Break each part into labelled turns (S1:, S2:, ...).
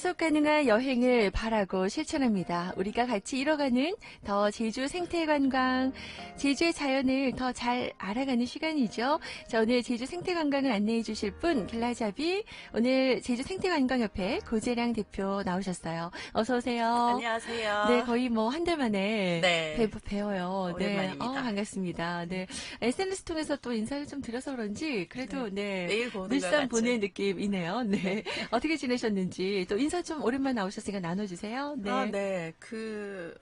S1: 지속 가능한 여행을 바라고 실천합니다. 우리가 같이 이뤄가는 더 제주 생태관광, 제주의 자연을 더 잘 알아가는 시간이죠. 자, 오늘 제주 생태관광을 안내해 주실 분, 길라잡이, 오늘 제주 생태관광협회 고재량 대표 나오셨어요. 어서오세요.
S2: 안녕하세요.
S1: 네, 거의 뭐 한 달 만에
S2: 네.
S1: 배, 배워요. 네,
S2: 오랜만입니다.
S1: 어, 반갑습니다. 네, SNS 통해서 또 인사를 좀 드려서 그런지 그래도 네,
S2: 것
S1: 늘상. 보는 느낌이네요. 네. 어떻게 지내셨는지 또 인사 좀 오랜만에 나오셨으니까 나눠주세요. 네.
S2: 아, 네. 그,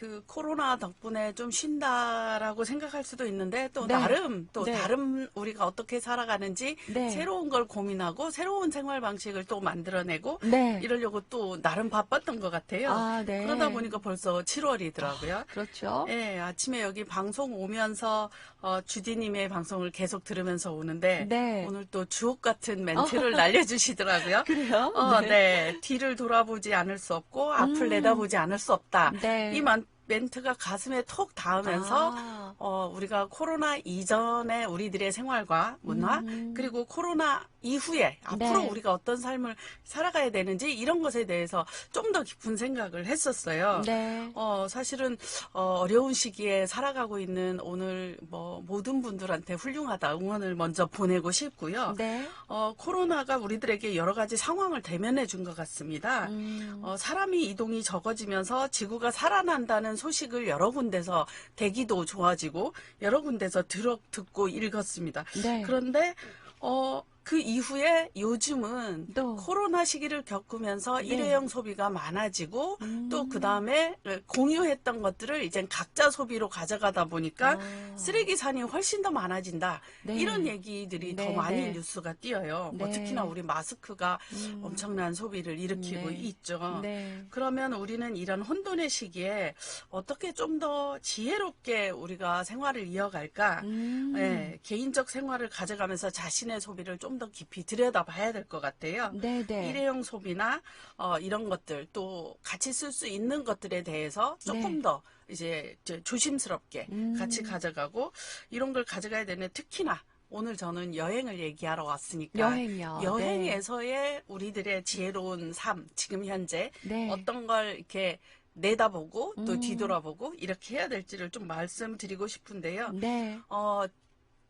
S2: 그 코로나 덕분에 좀 쉰다라고 생각할 수도 있는데 또
S1: 네.
S2: 나름 또
S1: 네.
S2: 다른 우리가 어떻게 살아가는지
S1: 네.
S2: 새로운 걸 고민하고 새로운 생활 방식을 또 만들어내고
S1: 네.
S2: 이러려고 또 나름 바빴던 것 같아요.
S1: 아, 네.
S2: 그러다 보니까 벌써 7월이더라고요.
S1: 그렇죠.
S2: 예, 아침에 여기 방송 오면서 어, 주디님의 방송을 계속 들으면서 오는데
S1: 네.
S2: 오늘 또 주옥 같은 멘트를 날려주시더라고요.
S1: 그래요?
S2: 어, 네. 뒤를 돌아보지 않을 수 없고 앞을
S1: 음.
S2: 내다보지 않을 수 없다.
S1: 네.
S2: 이 만- 멘트가 가슴에 톡 닿으면서
S1: 아.
S2: 어, 우리가 코로나 이전의 우리들의 생활과 문화
S1: 음.
S2: 그리고 코로나 이후에 앞으로
S1: 네.
S2: 우리가 어떤 삶을 살아가야 되는지 이런 것에 대해서 좀 더 깊은 생각을 했었어요.
S1: 네.
S2: 어, 사실은, 어, 어려운 시기에 살아가고 있는 오늘 뭐 모든 분들한테 훌륭하다 응원을 먼저 보내고 싶고요.
S1: 네.
S2: 어, 코로나가 우리들에게 여러 가지 상황을 대면해 준 것 같습니다.
S1: 음.
S2: 어, 사람이 이동이 적어지면서 지구가 살아난다는 소식을 여러 군데서 대기도 좋아지고 여러 군데서 들어, 듣고 읽었습니다.
S1: 네.
S2: 그런데 어, 그 이후에 요즘은
S1: 또.
S2: 코로나 시기를 겪으면서
S1: 네.
S2: 일회용 소비가 많아지고
S1: 음.
S2: 또그 다음에 공유했던 것들을 이제 각자 소비로 가져가다 보니까
S1: 아.
S2: 쓰레기 산이 훨씬 더 많아진다.
S1: 네.
S2: 이런 얘기들이
S1: 네,
S2: 더 많이
S1: 네.
S2: 뉴스가 띄어요. 뭐
S1: 네.
S2: 특히나 우리 마스크가
S1: 음.
S2: 엄청난 소비를 일으키고
S1: 네.
S2: 있죠.
S1: 네.
S2: 그러면 우리는 이런 혼돈의 시기에 어떻게 좀 더 지혜롭게 우리가 생활을 이어갈까?
S1: 음.
S2: 예, 개인적 생활을 가져가면서 자신의 소비를 좀더 깊이 들여다봐야 될 것 같아요.
S1: 네, 네.
S2: 일회용 소비나 어, 이런 것들 또 같이 쓸 수 있는 것들에 대해서 조금
S1: 네.
S2: 더 이제 저- 조심스럽게
S1: 음.
S2: 같이 가져가고 이런 걸 가져가야 되는 특히나 오늘 저는 여행을 얘기하러 왔으니까
S1: 여행이요.
S2: 여행에서의 우리들의 지혜로운 삶 지금 현재
S1: 네.
S2: 어떤 걸 이렇게 내다보고 또
S1: 음.
S2: 뒤돌아보고 이렇게 해야 될지를 좀 말씀드리고 싶은데요.
S1: 네.
S2: 어,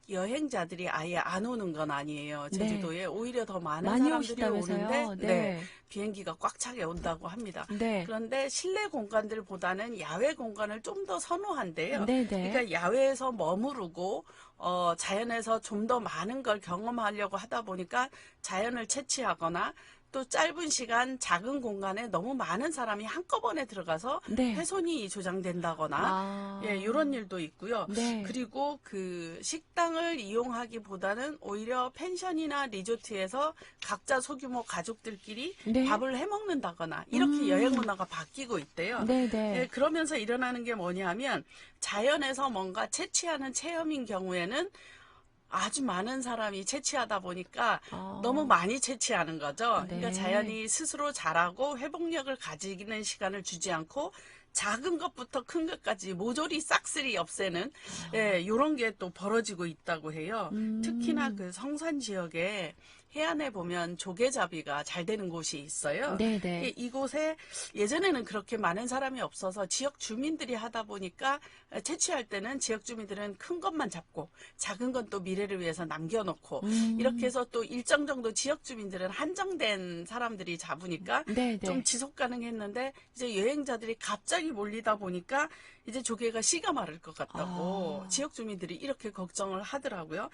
S2: 여행자들이 아예 안 오는 건 아니에요.
S1: 네.
S2: 제주도에 오히려 더 많은 사람들이
S1: 오시다면서요?
S2: 오는데
S1: 네.
S2: 비행기가 꽉 차게 온다고 합니다.
S1: 네.
S2: 그런데 실내 공간들보다는 야외 공간을 좀 더 선호한대요.
S1: 네, 네.
S2: 그러니까 야외에서 머무르고 어, 자연에서 좀 더 많은 걸 경험하려고 하다 보니까 자연을 채취하거나 또 짧은 시간 작은 공간에 너무 많은 사람이 한꺼번에 들어가서
S1: 네.
S2: 훼손이 조장된다거나
S1: 아.
S2: 예, 이런 일도 있고요.
S1: 네.
S2: 그리고 그 식당을 이용하기보다는 오히려 펜션이나 리조트에서 각자 소규모 가족들끼리
S1: 네.
S2: 밥을 해 먹는다거나 이렇게
S1: 음.
S2: 여행 문화가 바뀌고 있대요.
S1: 네,
S2: 예,
S1: 네.
S2: 그러면서 일어나는 게 뭐냐면 자연에서 뭔가 채취하는 체험인 경우에는 아주 많은 사람이 채취하다 보니까
S1: 어.
S2: 너무 많이 채취하는 거죠.
S1: 네.
S2: 그러니까 자연이 스스로 자라고 회복력을 가지는 시간을 주지 않고 작은 것부터 큰 것까지 모조리 싹쓸이 없애는 예, 요런 게 또 벌어지고 있다고 해요.
S1: 음.
S2: 특히나 그 성산 지역에 해안에 보면 조개잡이가 잘 되는 곳이 있어요.
S1: 네, 네.
S2: 이- 이곳에 예전에는 그렇게 많은 사람이 없어서 지역 주민들이 하다 보니까 채취할 때는 지역 주민들은 큰 것만 잡고 작은 건 또 미래를 위해서 남겨놓고
S1: 음.
S2: 이렇게 해서 또 일정 정도 지역 주민들은 한정된 사람들이 잡으니까
S1: 네, 네.
S2: 좀 지속 가능했는데 이제 여행자들이 갑자기 몰리다 보니까 이제 조개가 씨가 마를 것 같다고
S1: 아.
S2: 지역 주민들이 이렇게 걱정을 하더라고요.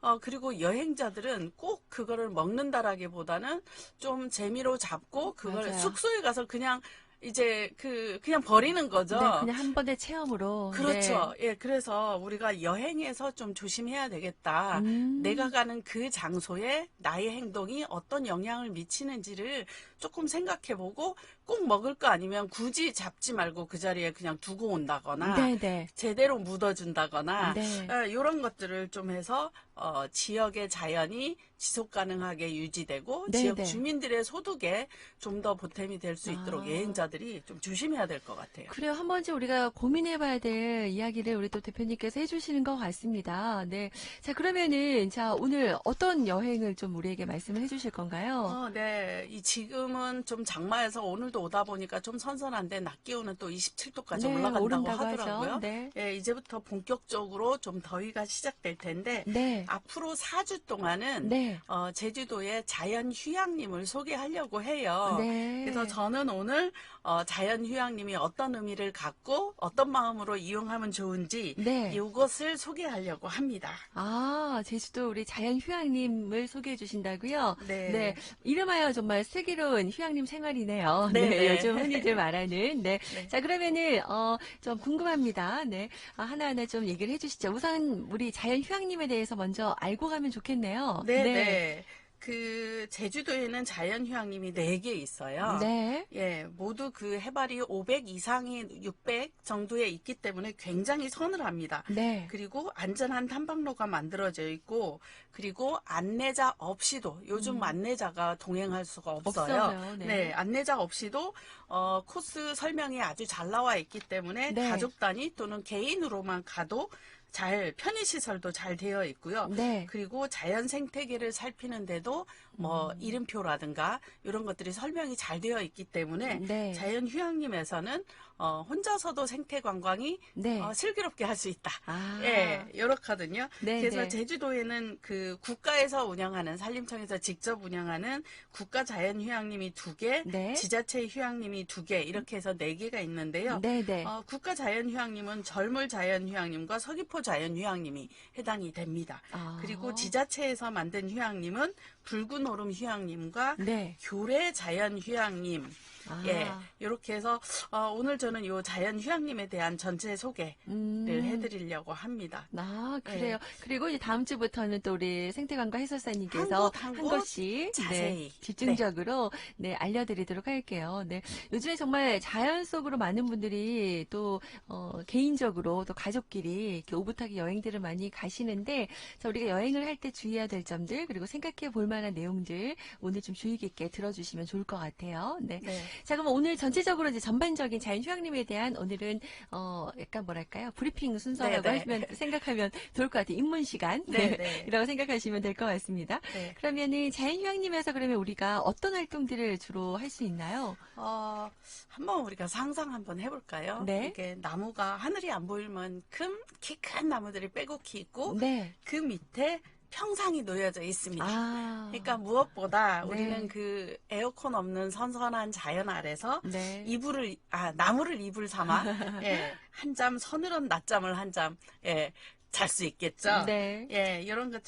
S2: 어, 그리고 여행자들은 꼭 그거를 먹는다라기보다는 좀 재미로 잡고 그걸
S1: 맞아요.
S2: 숙소에 가서 그냥 이제 그 그냥 버리는 거죠.
S1: 네, 그냥 한 번의 체험으로.
S2: 그렇죠. 예, 그래서 우리가 여행에서 좀 조심해야 되겠다.
S1: 음.
S2: 내가 가는 그 장소에 나의 행동이 어떤 영향을 미치는지를 조금 생각해보고 꼭 먹을 거 아니면 굳이 잡지 말고 그 자리에 그냥 두고 온다거나
S1: 네, 네.
S2: 제대로 묻어준다거나
S1: 네.
S2: 이런 것들을 좀 해서 어, 지역의 자연이 지속 가능하게 유지되고
S1: 네,
S2: 지역
S1: 네.
S2: 주민들의 소득에 좀 더 보탬이 될 수 있도록
S1: 아.
S2: 여행자들이 좀 조심해야 될 것 같아요.
S1: 그래요. 한 번쯤 우리가 고민해봐야 될 이야기를 우리 또 대표님께서 해주시는 것 같습니다. 네. 자, 그러면은, 자, 오늘 어떤 여행을 좀 우리에게 말씀을 해주실 건가요?
S2: 어, 네. 이 지금 지금은 좀 장마에서 오늘도 오다 보니까 좀 선선한데 낮 기온은 또 27도까지
S1: 네,
S2: 올라간다고 하더라고요.
S1: 네.
S2: 예, 이제부터 본격적으로 좀 더위가 시작될 텐데
S1: 네.
S2: 앞으로 4주 동안은
S1: 네.
S2: 어, 제주도의 자연 휴양림을 소개하려고 해요.
S1: 네.
S2: 그래서 저는 오늘 어, 자연 휴양림이 어떤 의미를 갖고 어떤 마음으로 이용하면 좋은지
S1: 네.
S2: 이것을 소개하려고 합니다.
S1: 아, 제주도 우리 자연 휴양림을 소개해 주신다고요?
S2: 네.
S1: 이름하여 정말 슬기로운 휴양림 생활이네요.
S2: 네,
S1: 네.
S2: 네.
S1: 요즘 흔히들 말하는. 네.
S2: 네.
S1: 자, 그러면은, 어, 좀 궁금합니다. 네. 아, 하나하나 좀 얘기를 해 주시죠. 우선 우리 자연 휴양림에 대해서 먼저 알고 가면 좋겠네요.
S2: 네, 네. 그 제주도에는 자연 휴양림이 4개 있어요.
S1: 네.
S2: 예, 모두 그 해발이 500 이상이 600 정도에 있기 때문에 굉장히 서늘합니다.
S1: 네.
S2: 그리고 안전한 탐방로가 만들어져 있고 그리고 안내자 없이도 요즘
S1: 음.
S2: 안내자가 동행할 수가 없어요.
S1: 없어요. 네.
S2: 네, 안내자 없이도 어, 코스 설명이 아주 잘 나와 있기 때문에
S1: 네.
S2: 가족 단위 또는 개인으로만 가도 잘 편의 시설도 잘 되어 있고요.
S1: 네.
S2: 그리고 자연 생태계를 살피는데도 뭐
S1: 음.
S2: 이름표라든가 이런 것들이 설명이 잘 되어 있기 때문에
S1: 네.
S2: 자연 휴양림에서는 어, 혼자서도 생태 관광이
S1: 네.
S2: 어, 슬기롭게 할 수 있다.
S1: 아.
S2: 예, 이렇거든요.
S1: 네,
S2: 그래서
S1: 네.
S2: 제주도에는 그 국가에서 운영하는 산림청에서 직접 운영하는 국가 자연 휴양림이 두 개,
S1: 네.
S2: 지자체 휴양림이 두 개, 이렇게 해서 네 개가 있는데요.
S1: 네, 네.
S2: 어, 국가 자연 휴양림은 절물 자연 휴양림과 서귀포 자연 휴양림이 해당이 됩니다.
S1: 아.
S2: 그리고 지자체에서 만든 휴양림은 붉은 오름 휴양림과
S1: 네.
S2: 교래 자연 휴양림,
S1: 아.
S2: 예, 이렇게 해서 어, 오늘 저는 이 자연 휴양림에 대한 전체 소개를
S1: 음.
S2: 해드리려고 합니다.
S1: 아,
S2: 네.
S1: 그래요. 그리고 이제 다음 주부터는 또 우리 생태관과 해설사님께서
S2: 한 곳,
S1: 한,
S2: 한곳
S1: 곳씩
S2: 자세히.
S1: 네, 집중적으로 네. 알려드리도록 할게요. 네. 요즘에 정말 자연 속으로 많은 분들이 또 어, 개인적으로 또 가족끼리 이렇게 오붓하게 여행들을 많이 가시는데 자, 우리가 여행을 할 때 주의해야 될 점들 그리고 생각해 볼 만한 내용들 오늘 좀 주의 깊게 들어주시면 좋을 것 같아요. 네.
S2: 네.
S1: 자, 그럼 오늘 전체적으로 이제 전반적인 자연휴양림에 대한 오늘은 어 약간 뭐랄까요 브리핑 순서라고
S2: 네, 네.
S1: 하시면 생각하면 좋을 것 같아요. 입문 시간
S2: 네, 네.
S1: 이라고 생각하시면 될 것 같습니다.
S2: 네.
S1: 그러면은 자연휴양림에서 그러면 우리가 어떤 활동들을 주로 할 수 있나요?
S2: 어, 한번 우리가 상상 한번 해볼까요?
S1: 네.
S2: 이게 나무가 하늘이 안 보일 만큼 키 큰 나무들이 빼곡히 있고
S1: 네.
S2: 그 밑에 평상이 놓여져 있습니다.
S1: 아.
S2: 그러니까 무엇보다
S1: 네.
S2: 우리는 그 에어컨 없는 선선한 자연 아래서
S1: 네.
S2: 이불을 아 나무를 이불 삼아 예, 한잠 서늘한 낮잠을 한잠 예, 잘 수 있겠죠.
S1: 네.
S2: 예, 이런 것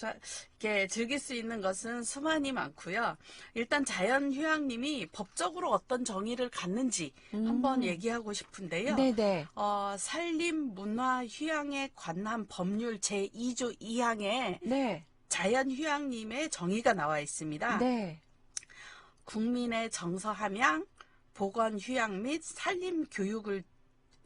S2: 이렇게 즐길 수 있는 것은 수많이 많고요. 일단 자연 휴양림이 법적으로 어떤 정의를 갖는지
S1: 음.
S2: 한번 얘기하고 싶은데요.
S1: 네네.
S2: 어, 산림 문화 휴양에 관한 법률 제 2조 2항에
S1: 네.
S2: 자연 휴양림의 정의가 나와 있습니다.
S1: 네.
S2: 국민의 정서 함양, 보건 휴양 및 산림 교육을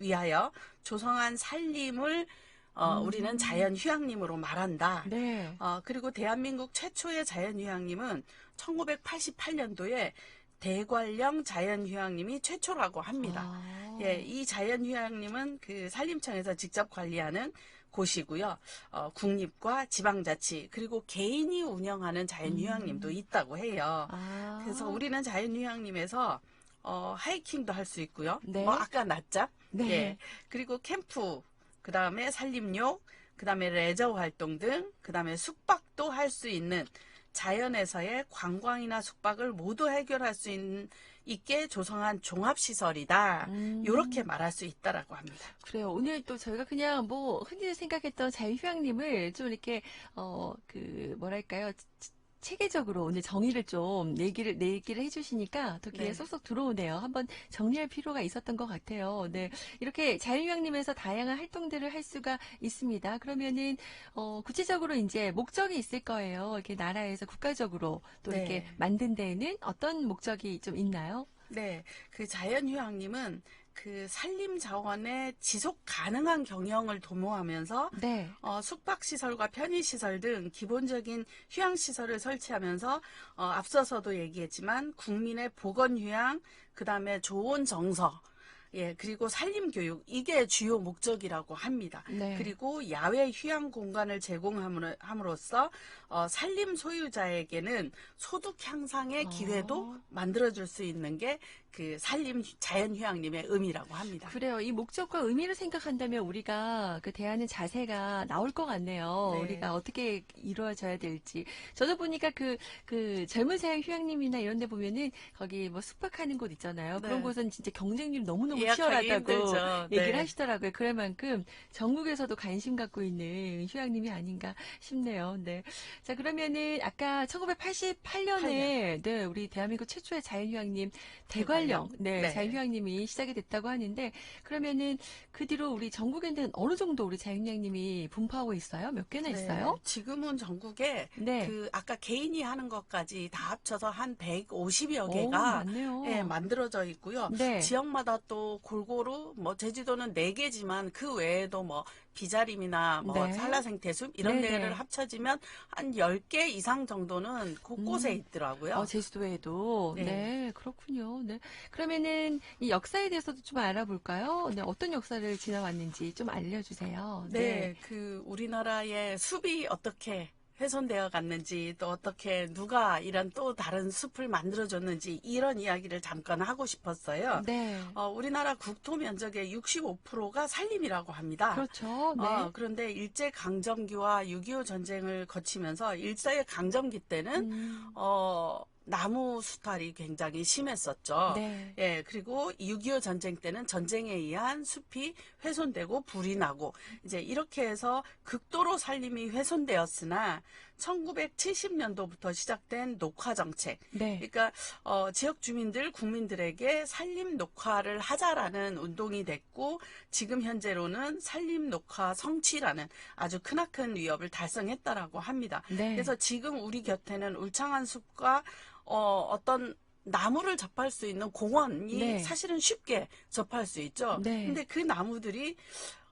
S2: 위하여 조성한 산림을 어,
S1: 음.
S2: 우리는 자연 휴양림으로 말한다.
S1: 네.
S2: 어, 그리고 대한민국 최초의 자연휴양림은 1988년도에 대관령 자연휴양림이 최초라고 합니다.
S1: 아.
S2: 예, 이 자연휴양림은 그 산림청에서 직접 관리하는 곳이고요. 어, 국립과 지방자치 그리고 개인이 운영하는 자연휴양림도 있다고 해요.
S1: 음. 아.
S2: 그래서 우리는 자연휴양림에서 어, 하이킹도 할 수 있고요.
S1: 네.
S2: 뭐 아까 낮잠,
S1: 네.
S2: 예, 그리고 캠프, 그 다음에 산림욕, 그 다음에 레저 활동 등, 그 다음에 숙박도 할 수 있는 자연에서의 관광이나 숙박을 모두 해결할 수 있는, 있게 조성한 종합시설이다.
S1: 음.
S2: 이렇게 말할 수 있다라고 합니다.
S1: 그래요. 오늘 또 저희가 그냥 뭐 흔히 생각했던 자유휴양림을 좀 이렇게 어 그 뭐랄까요 치- 체계적으로 오늘 정의를 좀 얘기를 얘기를 해주시니까 더 귀에
S2: 네.
S1: 쏙쏙 들어오네요. 한번 정리할 필요가 있었던 것 같아요. 네, 이렇게 자유휴양림에서 다양한 활동들을 할 수가 있습니다. 그러면은 어 구체적으로 이제 목적이 있을 거예요. 이렇게 나라에서 국가적으로 또
S2: 네.
S1: 이렇게 만든 데에는 어떤 목적이 좀 있나요?
S2: 네, 그 자연휴양림은 그 산림 자원의 지속 가능한 경영을 도모하면서
S1: 네,
S2: 어, 숙박 시설과 편의 시설 등 기본적인 휴양 시설을 설치하면서 어, 앞서서도 얘기했지만 국민의 보건 휴양, 그 다음에 좋은 정서, 예, 그리고 산림 교육 이게 주요 목적이라고 합니다.
S1: 네.
S2: 그리고 야외 휴양 공간을 제공함으로써 어, 산림 소유자에게는 소득 향상의
S1: 어.
S2: 기회도 만들어줄 수 있는 게 그 산림 자연휴양림의 의미라고 합니다.
S1: 그래요. 이 목적과 의미를 생각한다면 우리가 그 대하는 자세가 나올 것 같네요.
S2: 네.
S1: 우리가 어떻게 이루어져야 될지. 저도 보니까 그, 그 젊은 사양 휴양림이나 이런 데 보면은 거기 뭐 숙박하는 곳 있잖아요. 그런
S2: 네.
S1: 곳은 진짜 경쟁률이 너무너무 치열하다고
S2: 힘들죠.
S1: 얘기를
S2: 네.
S1: 하시더라고요. 그럴 만큼 전국에서도 관심 갖고 있는 휴양림이 아닌가 싶네요. 네. 자, 그러면은 아까 1988년에 네, 우리 대한민국 최초의 자연휴양림 대관 령, 네,
S2: 네.
S1: 자연휴양림이 시작이 됐다고 하는데 그러면은 그 뒤로 우리 전국에는 어느 정도 우리 자연휴양림이 분포하고 있어요? 몇 개나 있어요?
S2: 네, 지금은 전국에
S1: 네.
S2: 그 아까 개인이 하는 것까지 다 합쳐서 한 150여
S1: 오,
S2: 개가
S1: 많네요.
S2: 예, 만들어져 있고요.
S1: 네.
S2: 지역마다 또 골고루 뭐 제주도는 네 개지만 그 외에도 뭐 비자림이나 뭐
S1: 네.
S2: 한라생태숲 이런
S1: 네네.
S2: 데를 합쳐지면 한 10개 이상 정도는 곳곳에
S1: 음.
S2: 있더라고요.
S1: 어, 제주도에도. 네.
S2: 네.
S1: 그렇군요. 네. 그러면은 이 역사에 대해서도 좀 알아볼까요? 네, 어떤 역사를 지나왔는지 좀 알려주세요.
S2: 네, 그 우리나라의 숲이 어떻게 훼손되어 갔는지 또 어떻게 누가 이런 또 다른 숲을 만들어줬는지 이런 이야기를 잠깐 하고 싶었어요.
S1: 네.
S2: 어, 우리나라 국토 면적의 65%가 산림이라고 합니다.
S1: 그렇죠. 네.
S2: 어, 그런데 일제 강점기와 6.25 전쟁을 거치면서 일제 강점기 때는
S1: 음,
S2: 어, 나무 수탈이 굉장히 심했었죠.
S1: 네.
S2: 예, 그리고 6.25 전쟁 때는 전쟁에 의한 숲이 훼손되고 불이 나고 이제 이렇게 해서 극도로 산림이 훼손되었으나 1970년도부터 시작된 녹화 정책.
S1: 네.
S2: 그러니까 어, 지역 주민들 국민들에게 산림 녹화를 하자라는 운동이 됐고 지금 현재로는 산림 녹화 성취라는 아주 크나큰 위협을 달성했다라고 합니다.
S1: 네.
S2: 그래서 지금 우리 곁에는 울창한 숲과 어, 어떤 나무를 접할 수 있는 공원이
S1: 네.
S2: 사실은 쉽게 접할 수 있죠.
S1: 네.
S2: 근데 그 나무들이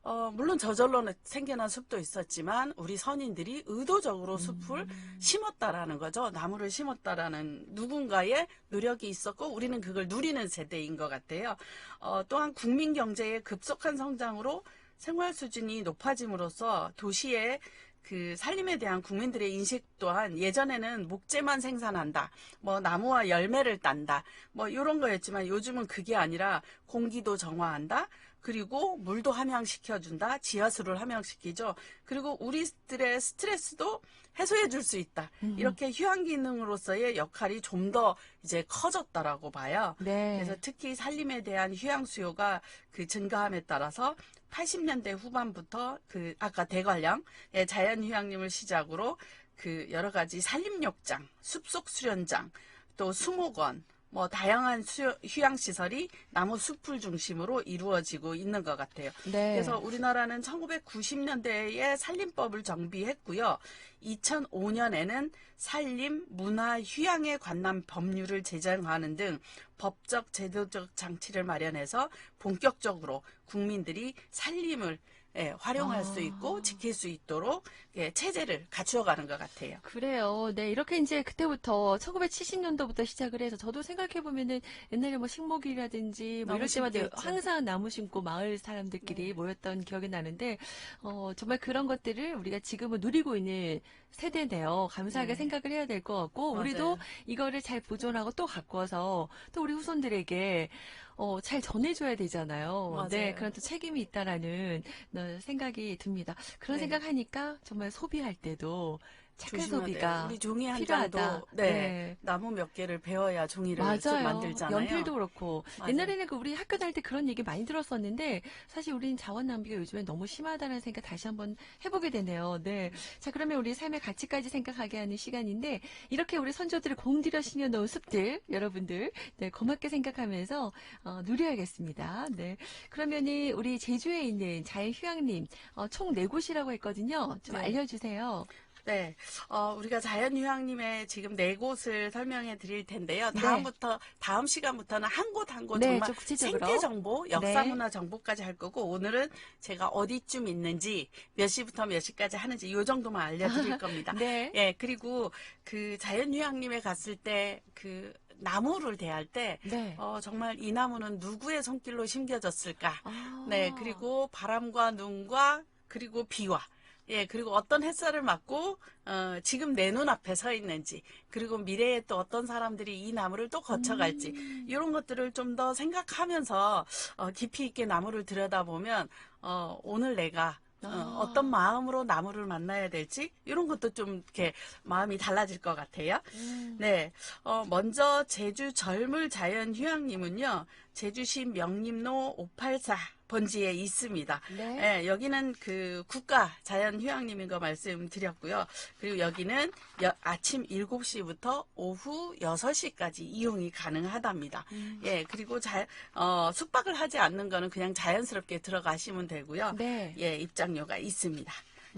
S2: 어, 물론 저절로 생겨난 숲도 있었지만 우리 선인들이 의도적으로 숲을
S1: 음.
S2: 심었다라는 거죠. 나무를 심었다라는 누군가의 노력이 있었고 우리는 그걸 누리는 세대인 것 같아요. 어, 또한 국민 경제의 급속한 성장으로 생활 수준이 높아짐으로써 도시의 그 살림에 대한 국민들의 인식 또한 예전에는 목재만 생산한다, 뭐 나무와 열매를 딴다, 뭐 이런 거였지만 요즘은 그게 아니라 공기도 정화한다, 그리고 물도 함양시켜준다, 지하수를 함양시키죠. 그리고 우리들의 스트레스도 해소해 줄 수 있다.
S1: 음.
S2: 이렇게 휴양 기능으로서의 역할이 좀 더 이제 커졌다라고 봐요.
S1: 네.
S2: 그래서 특히 산림에 대한 휴양 수요가 그 증가함에 따라서 80년대 후반부터 그 아까 대관령 예, 자연휴양림을 시작으로 그 여러 가지 산림욕장, 숲속 수련장, 또 수목원, 뭐 다양한 수요- 휴양 시설이 나무 숲을 중심으로 이루어지고 있는 것 같아요.
S1: 네.
S2: 그래서 우리나라는 1990년대에 산림법을 정비했고요. 2005년에는 산림, 문화, 휴양에 관한 법률을 제정하는 등 법적, 제도적 장치를 마련해서 본격적으로 국민들이 산림을 예, 활용할
S1: 아.
S2: 수 있고 지킬 수 있도록 예, 체제를 갖추어가는 것 같아요.
S1: 그래요. 네, 이렇게 이제 그때부터 1970년도부터 시작을 해서 저도 생각해 보면은 옛날에 뭐 식목일이라든지 뭐 이럴 때마다
S2: 심기 했죠.
S1: 항상 나무 심고 마을 사람들끼리
S2: 네.
S1: 모였던 기억이 나는데 어 정말 그런 것들을 우리가 지금은 누리고 있는 세대네요. 감사하게
S2: 네.
S1: 생각을 해야 될 것 같고 우리도
S2: 맞아요.
S1: 이거를 잘 보존하고 또 가꿔서 또 우리 후손들에게 어, 잘 전해줘야 되잖아요.
S2: 맞아요.
S1: 네, 그런 또 책임이 있다라는 어, 생각이 듭니다. 그런
S2: 네.
S1: 생각하니까 정말 소비할 때도 소비가
S2: 돼요. 우리 종이 한
S1: 필요하다.
S2: 장도 네, 나무 몇 개를 베어야 종이를 좀
S1: 맞아요.
S2: 만들잖아요.
S1: 연필도 그렇고
S2: 맞아요.
S1: 옛날에는 그 우리 학교 다닐 때 그런 얘기 많이 들었었는데 사실 우리는 자원 낭비가 요즘에 너무 심하다는 생각 다시 한번 해보게 되네요. 네. 자 그러면 우리 삶의 가치까지 생각하게 하는 시간인데 이렇게 우리 선조들을 공들여 심어놓은 숲들 여러분들 네, 고맙게 생각하면서 어, 누려야겠습니다. 네. 그러면은 우리 제주에 있는 자연휴양림 어, 총 네 곳이라고 했거든요. 좀
S2: 네.
S1: 알려주세요.
S2: 네, 어, 우리가 자연휴양림의 지금 네 곳을 설명해 드릴 텐데요.
S1: 네.
S2: 다음부터, 다음 시간부터는 한 곳 한곳
S1: 네,
S2: 정말. 생태 정보, 역사 문화 정보까지 할 거고, 오늘은 제가 어디쯤 있는지, 몇 시부터 몇 시까지 하는지, 요 정도만 알려드릴 겁니다.
S1: 네.
S2: 예, 그리고 그 자연휴양림에 갔을 때그 나무를 대할 때
S1: 네.
S2: 어, 정말 이 나무는 누구의 손길로 심겨졌을까?
S1: 아.
S2: 네, 그리고 바람과 눈과 그리고 비와 예, 그리고 어떤 햇살을 맞고 어, 지금 내 눈앞에 서 있는지 그리고 미래에 또 어떤 사람들이 이 나무를 또 거쳐갈지
S1: 음.
S2: 이런 것들을 좀 더 생각하면서 어, 깊이 있게 나무를 들여다보면 어, 오늘 내가 어,
S1: 아.
S2: 어 떤 마음으로 나무를 만나야 될지 이런 것도 좀 이렇게 마음이 달라질 것 같아요.
S1: 음.
S2: 네, 어, 먼저 제주 젊을 자연 휴양림은요, 제주시 명림로 584 번지에 있습니다.
S1: 네.
S2: 예, 여기는 그 국가 자연 휴양림인 거 말씀드렸고요. 그리고 여기는 여- 아침 7시부터 오후 6시까지 이용이 가능하답니다.
S1: 음.
S2: 예, 그리고 자, 어, 숙박을 하지 않는 거는 그냥 자연스럽게 들어가시면 되고요.
S1: 네.
S2: 예, 입장료가 있습니다.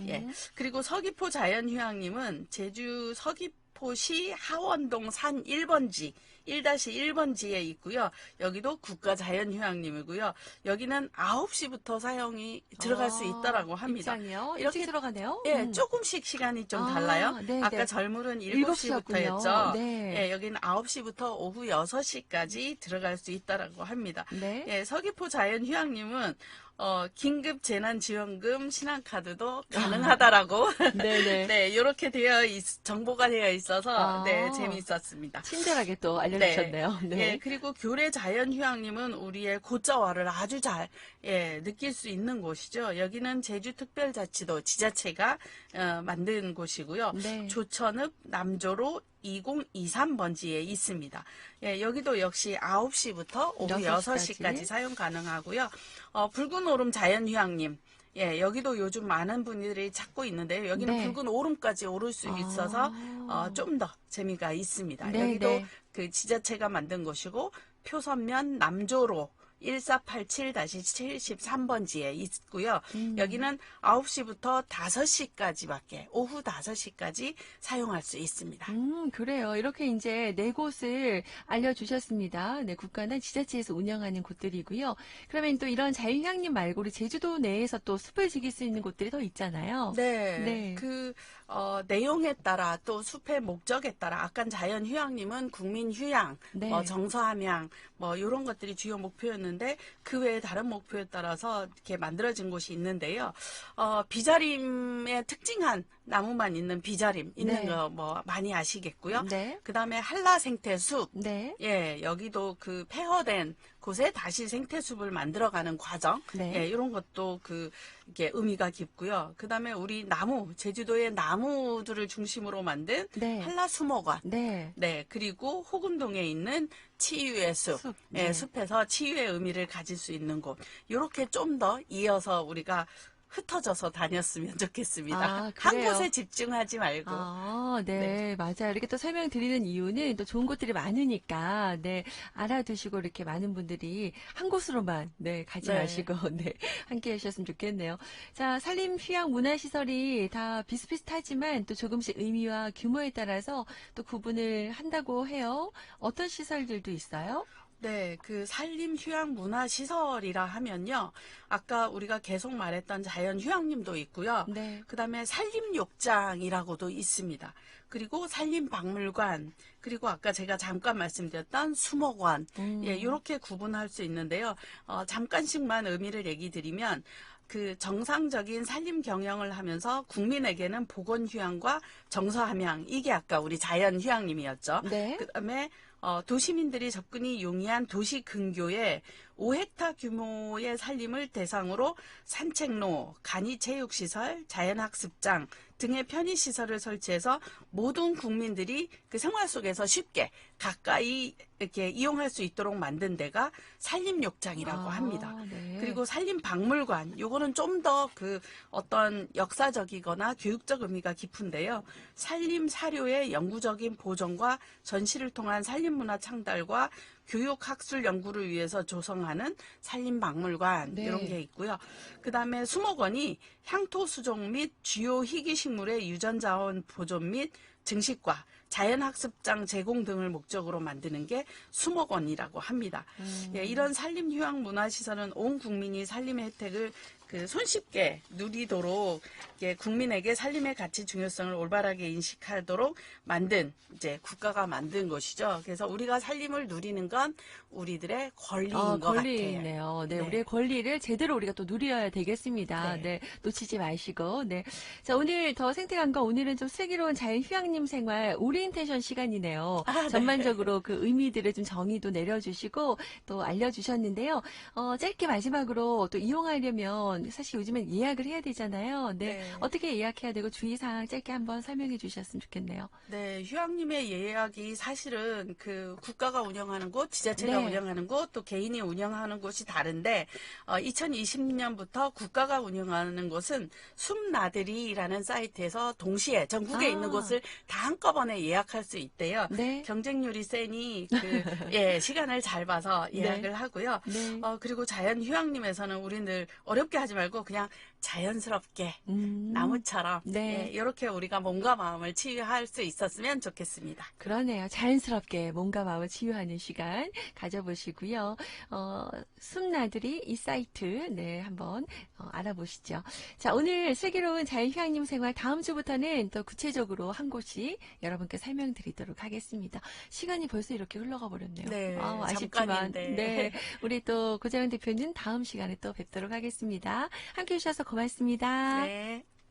S2: 예.
S1: 음.
S2: 그리고 서귀포 자연휴양림은 제주 서귀포시 하원동 산 1번지 1-1번지에 있고요. 여기도 국가 자연휴양림이고요. 여기는 9시부터 사용이 들어갈 수
S1: 아,
S2: 있다라고 합니다.
S1: 입장이요?
S2: 이렇게-
S1: 들어가네요.
S2: 예,
S1: 음.
S2: 조금씩 시간이 좀
S1: 아,
S2: 달라요.
S1: 네,
S2: 아까
S1: 네.
S2: 젊을은
S1: 일곱 시였군요.
S2: 7시부터였죠.
S1: 네.
S2: 예, 여기는 9시부터 오후 6시까지 들어갈 수 있다라고 합니다.
S1: 네.
S2: 예, 서귀포 자연휴양림은 어, 긴급 재난지원금 신한카드도 가능하다라고
S1: 네네.
S2: 네, 이렇게 되어 있, 정보가 되어 있어서
S1: 아.
S2: 네, 재미있었습니다.
S1: 친절하게 또 알려주셨네요. 네.
S2: 예, 그리고 교래 자연휴양림은 우리의 고자와를 아주 잘 예, 느낄 수 있는 곳이죠. 여기는 제주특별자치도 지자체가 어, 만든 곳이고요.
S1: 네.
S2: 조천읍 남조로 2023번지에 있습니다. 예, 여기도 역시 9시부터 오후
S1: 6시
S2: 6시까지,
S1: 까지.
S2: 사용 가능하고요. 어, 붉은 오름 자연휴양림. 예, 여기도 요즘 많은 분들이 찾고 있는데요. 여기는
S1: 네.
S2: 붉은 오름까지 오를 수 있어서
S1: 아.
S2: 어, 좀 더 재미가 있습니다.
S1: 네,
S2: 여기도
S1: 네.
S2: 그 지자체가 만든 곳이고 표선면 남조로 1487-73번지에 있고요.
S1: 음.
S2: 여기는 9시부터 5시까지밖에 오후 5시까지 사용할 수 있습니다.
S1: 음, 그래요. 이렇게 이제 네 곳을 알려 주셨습니다. 네, 국가나 지자체에서 운영하는 곳들이고요. 그러면 또 이런 자연휴양림 말고 우리 제주도 내에서 또 숲을 즐길 수 있는 곳들이 더 있잖아요.
S2: 네.
S1: 네.
S2: 그, 어, 내용에 따라 또 숲의 목적에 따라 아까 자연 휴양림은 국민 휴양,
S1: 네.
S2: 뭐 정서함양, 뭐 이런 것들이 주요 목표였는데 그 외에 다른 목표에 따라서 이렇게 만들어진 곳이 있는데요. 어, 비자림의 특징한 나무만 있는 비자림 있는
S1: 네.
S2: 거뭐 많이 아시겠고요.
S1: 네.
S2: 그 다음에 한라 생태숲,
S1: 네.
S2: 예, 여기도 그 폐허된 곳에 다시 생태숲을 만들어가는 과정,
S1: 네.
S2: 예, 이런 것도 그 이게 의미가 깊고요. 그 다음에 우리 나무, 제주도의 나무들을 중심으로 만든
S1: 네.
S2: 한라 수목원,
S1: 네.
S2: 네, 그리고 호금동에 있는 치유의 숲,
S1: 숲,
S2: 예,
S1: 네.
S2: 숲에서 치유의 의미를 가질 수 있는 곳, 이렇게 좀 더 이어서 우리가 흩어져서 다녔으면 좋겠습니다.
S1: 아,
S2: 한? 곳에 집중하지 말고.
S1: 아, 네, 맞아요. 이렇게 또 설명드리는 이유는 또 좋은 곳들이 많으니까, 네, 알아두시고 이렇게 많은 분들이 한 곳으로만, 네, 가지
S2: 네.
S1: 마시고, 네, 함께 하셨으면 좋겠네요. 자, 산림 휴양 문화시설이 다 비슷비슷하지만 또 조금씩 의미와 규모에 따라서 또 구분을 한다고 해요. 어떤 시설들도 있어요?
S2: 네, 그 산림 휴양 문화 시설이라 하면요. 아까 우리가 계속 말했던 자연 휴양림도 있고요.
S1: 네.
S2: 그다음에 산림욕장이라고도 있습니다. 그리고 산림박물관, 그리고 아까 제가 잠깐 말씀드렸던 수목원,
S1: 음.
S2: 예, 이렇게 구분할 수 있는데요. 어, 잠깐씩만 의미를 얘기 드리면 그 정상적인 산림 경영을 하면서 국민에게는 보건 휴양과 정서 함양 이게 아까 우리 자연 휴양림이었죠.
S1: 네.
S2: 그다음에 어, 도시민들이 접근이 용이한 도시 근교에 5헥타 규모의 산림을 대상으로 산책로, 간이체육시설, 자연학습장 등의 편의시설을 설치해서 모든 국민들이 그 생활 속에서 쉽게 가까이 이렇게 이용할 수 있도록 만든 데가 산림욕장이라고
S1: 아,
S2: 합니다.
S1: 네.
S2: 그리고 산림박물관, 요거는 좀 더 그 어떤 역사적이거나 교육적 의미가 깊은데요. 산림 사료의 영구적인 보존과 전시를 통한 산림문화 창달과 교육 학술 연구를 위해서 조성하는 산림박물관
S1: 네.
S2: 이런 게 있고요. 그다음에 수목원이 향토 수종 및 주요 희귀 식물의 유전 자원 보존 및 증식과 자연학습장 제공 등을 목적으로 만드는 게 수목원이라고 합니다.
S1: 음.
S2: 예, 이런 산림 휴양 문화시설은 온 국민이 산림의 혜택을 그 손쉽게 누리도록 국민에게 산림의 가치 중요성을 올바르게 인식하도록 만든 이제 국가가 만든 것이죠. 그래서 우리가 산림을 누리는 건 우리들의 권리인
S1: 아,
S2: 것 같아요.
S1: 권리네요. 네,
S2: 네.
S1: 우리의 권리를 제대로 우리가 또 누려야 되겠습니다. 네.
S2: 네.
S1: 놓치지 마시고. 네. 자, 오늘 더 생태관과 오늘은 좀 슬기로운 자연 휴양림 생활 오리엔테이션 시간이네요.
S2: 아, 네.
S1: 전반적으로 그 의미들을 좀 정의도 내려주시고 또 알려주셨는데요. 어, 짧게 마지막으로 또 이용하려면 사실 요즘엔 예약을 해야 되잖아요. 네.
S2: 네.
S1: 어떻게 예약해야 되고 주의사항 짧게 한번 설명해 주셨으면 좋겠네요.
S2: 네, 휴양림의 예약이 사실은 그 국가가 운영하는 곳, 지자체가
S1: 네.
S2: 운영하는 곳, 또 개인이 운영하는 곳이 다른데, 어, 2020년부터 국가가 운영하는 곳은 숨나들이라는 사이트에서 동시에 전국에
S1: 아.
S2: 있는 곳을 다 한꺼번에 예약할 수 있대요.
S1: 네.
S2: 경쟁률이 세니 그, 예, 시간을 잘 봐서
S1: 네.
S2: 예약을 하고요.
S1: 네.
S2: 어, 그리고 자연 휴양림에서는 우리 늘 어렵게 하지 말고 그냥 자연스럽게
S1: 음.
S2: 나무처럼
S1: 네.
S2: 예, 이렇게 우리가 몸과 마음을 치유할 수 있었으면 좋겠습니다.
S1: 그러네요. 자연스럽게 몸과 마음을 치유하는 시간 가져보시고요. 어, 숨나들이 이 사이트, 네, 한번 어, 알아보시죠. 자, 오늘 슬기로운 자연휴양림 생활 다음 주부터는 더 구체적으로 한 곳이 여러분께 설명드리도록 하겠습니다. 시간이 벌써 이렇게 흘러가 버렸네요.
S2: 네,
S1: 아우, 아쉽지만,
S2: 잠깐인데.
S1: 네, 우리 또 고재현 대표님 다음 시간에 또 뵙도록 하겠습니다. 함께 해주셔서 고맙습니다.
S2: 네.